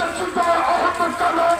প্রশাসন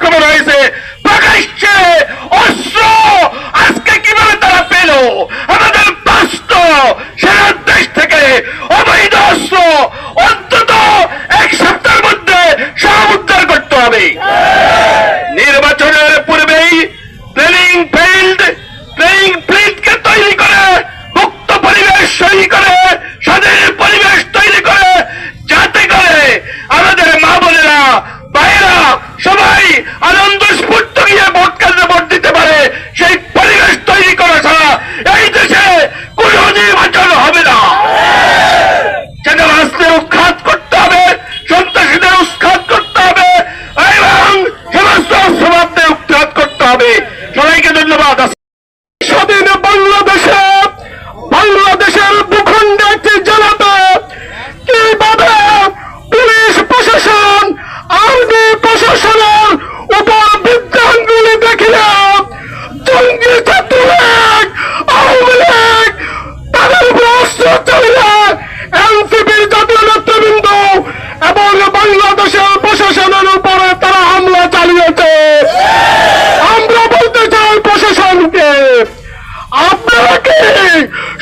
আক্রমণ হয়েছে। প্রকাশ্যে অস্ত্র আজকে কীভাবে তারা পেল?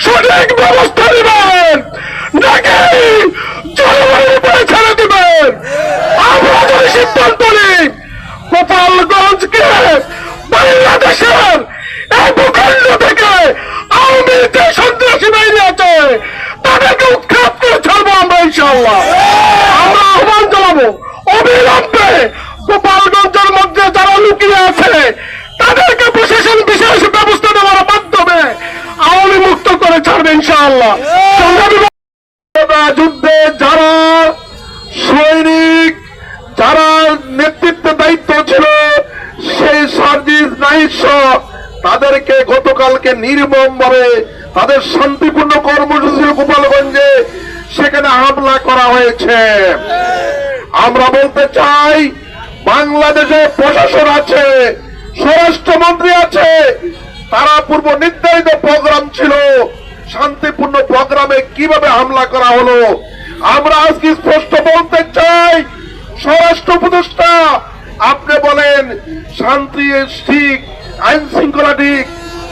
সঠিক ব্যবস্থা নেবেন। নাকি জলবায়ুর উপরে ছেড়ে দিবেন? আমরা যদি সিদ্ধান্ত নিই, গোপালগঞ্জকে বাংলাদেশের এই ভূখণ্ড থেকে আওয়ামী যে সন্ত্রাসী বাহিনী আছে, তাদেরকে উৎখাত করে ছাড়বো আমরা ইনশাল্লাহ আমরা আহ্বান জানাব, অবিলম্বে গোপালগঞ্জের মধ্যে যারা লুকিয়ে আছে তাদেরকে প্রশাসন বিশেষ ব্যবস্থা নেওয়ার মাধ্যমে আওয়ামী মুক্ত করে ছাড়বে ইনশাআল্লাহ। যুদ্ধে যারা সৈনিক, যারা নেতৃত্ব দায়িত্ব ছিল, সেই সার্জিস নাইস তাদেরকে গতকালকে নির্মম ভাবে তাদের শান্তিপূর্ণ কর্মসূচি গোপালগঞ্জে সেখানে হামলা করা হয়েছে। আমরা বলতে চাই বাংলাদেশে প্রশাসন আছে, স্বরাষ্ট্রমন্ত্রী আছে, তারা পূর্ব নির্ধারিত প্রোগ্রাম ছিল শান্তিপূর্ণ প্রোগ্রামে কীভাবে হামলা করা হলো? আমরা আজকে স্পষ্ট বলতে চাই, স্বরাষ্ট্র উপদেষ্টা, আপনি বলেন, শান্তি ঠিক, আইন শৃঙ্খলা ঠিক,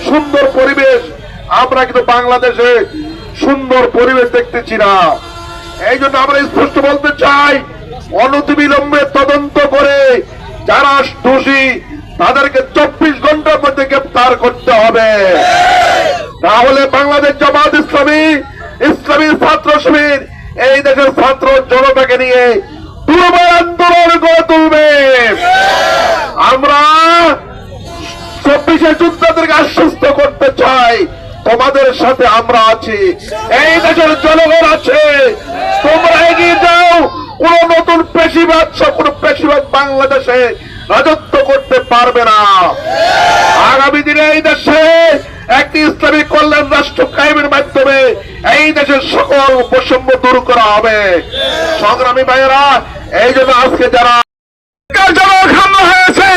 সুন্দর পরিবেশ। আমরা কিন্তু বাংলাদেশে সুন্দর পরিবেশ দেখতেছি না। এই জন্য আমরা স্পষ্ট বলতে চাই, অনতিবিলম্বে তদন্ত করে যারা দোষী, তাদেরকে চব্বিশ ঘণ্টার মধ্যে গ্রেপ্তার করতে হবে। তাহলে বাংলাদেশ জামাত ইসলামী ইসলামী ছাত্র শিবির এই দেশের ছাত্র জনতাকে নিয়ে দুর্বল আন্দোলন গড়ে তুলবে। আমরা চব্বিশে যোদ্ধাদেরকে আশ্বস্ত করতে চাই। তোমাদের সাথে আমরা আছি। এই দেশের জনগণ আছে। তোমরা এগিয়ে যাও। কোন নতুন পেশিবাদ কোন পেশিবাদ বাংলাদেশে রাজত্ব করতে পারবে না। আগামী দিনে এই দেশে একটি ইসলামী কল্যাণ রাষ্ট্র কায়েমের মাধ্যমে এই দেশের সকল বৈষম্য দূর করা হবে। সংগ্রামী ভাইয়েরা, এই জন্য আজকে যারা যারা হয়েছে?